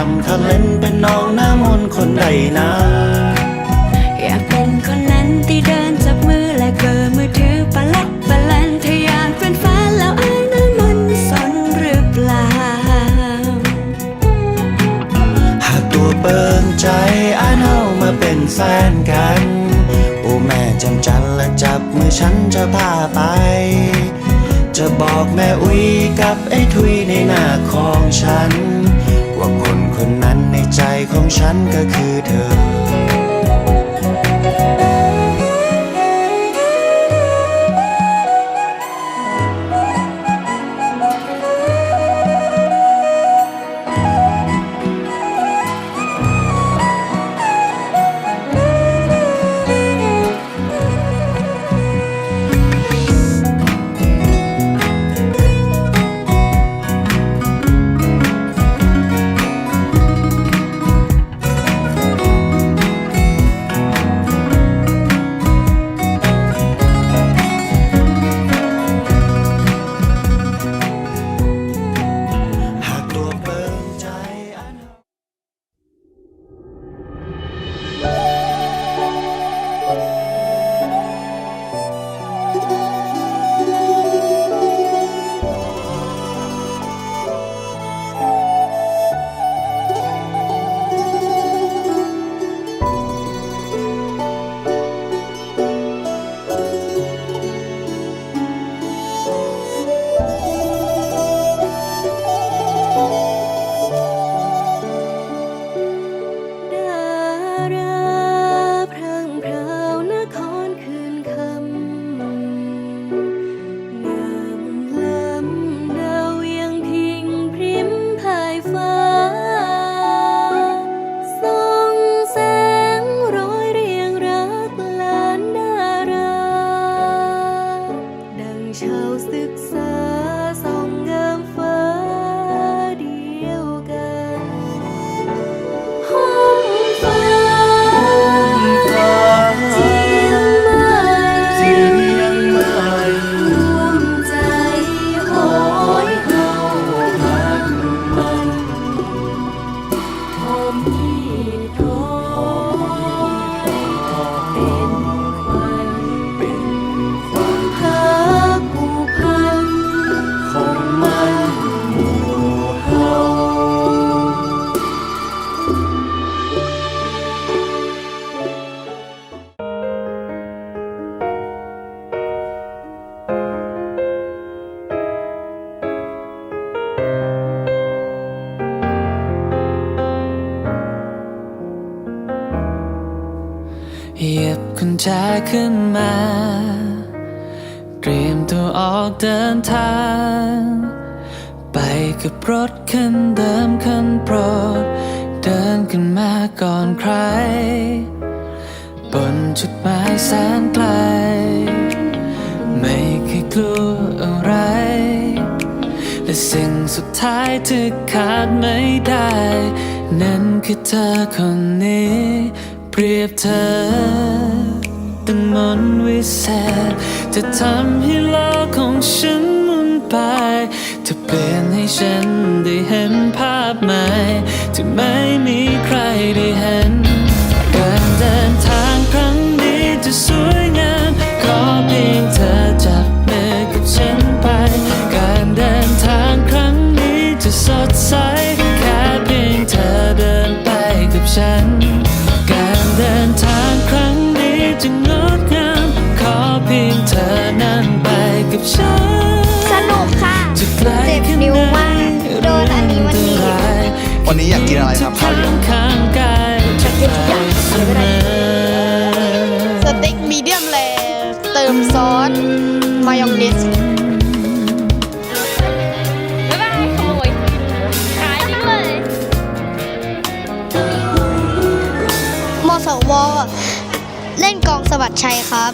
ล่นมาทำทะเล่นเป็นน้องหน้ามนต์คนใดนะ อยากเป็นคนนั้นที่เดินจับมือและเกิดมือถือปะลัดปะแลนถ้าอยากเป็นแฟนแล้วไอ้นั้นมันสนหรือเปล่า หากตัวเปิงใจอ้ายเฮามาเป็นแฟนกันโอ้แม่จำจันและจับมือฉันจะพาไปจะบอกแม่อุ้ยกับไอ้ทุยในหน้าของฉัน ว่าคนคนนั้นในใจของฉันก็คือเธอ เหยียบกุญแจขึ้นมา เตรียมตัวออกเดินทาง ไปกับรถคันเดิมคันโปรด เดินขึ้นมาก่อนใคร บนจุดหมายแสนไกล ไม่เคยกลัวอะไร และสิ่งสุดท้ายที่ขาดไม่ได้ นั่นคือเธอคนนี้ เปรียบเธอตั้งมนต์วิเศษจะทำให้โลกของฉันหมุนไปจะเปลี่ยนให้ฉันได้เห็นภาพใหม่ที่ไม่มีใครได้เห็น วันนี้อยากกินอะไรครับข้าวเย็นข้างกายอยากกินทุกอย่างอะไรก็ได้เสมอสเต็กมีเดียมแรเติมซอสมายองเนสบ๊ายบายขโมยขายทิ้งเลยมสว เล่นกองสวัสดชัยครับ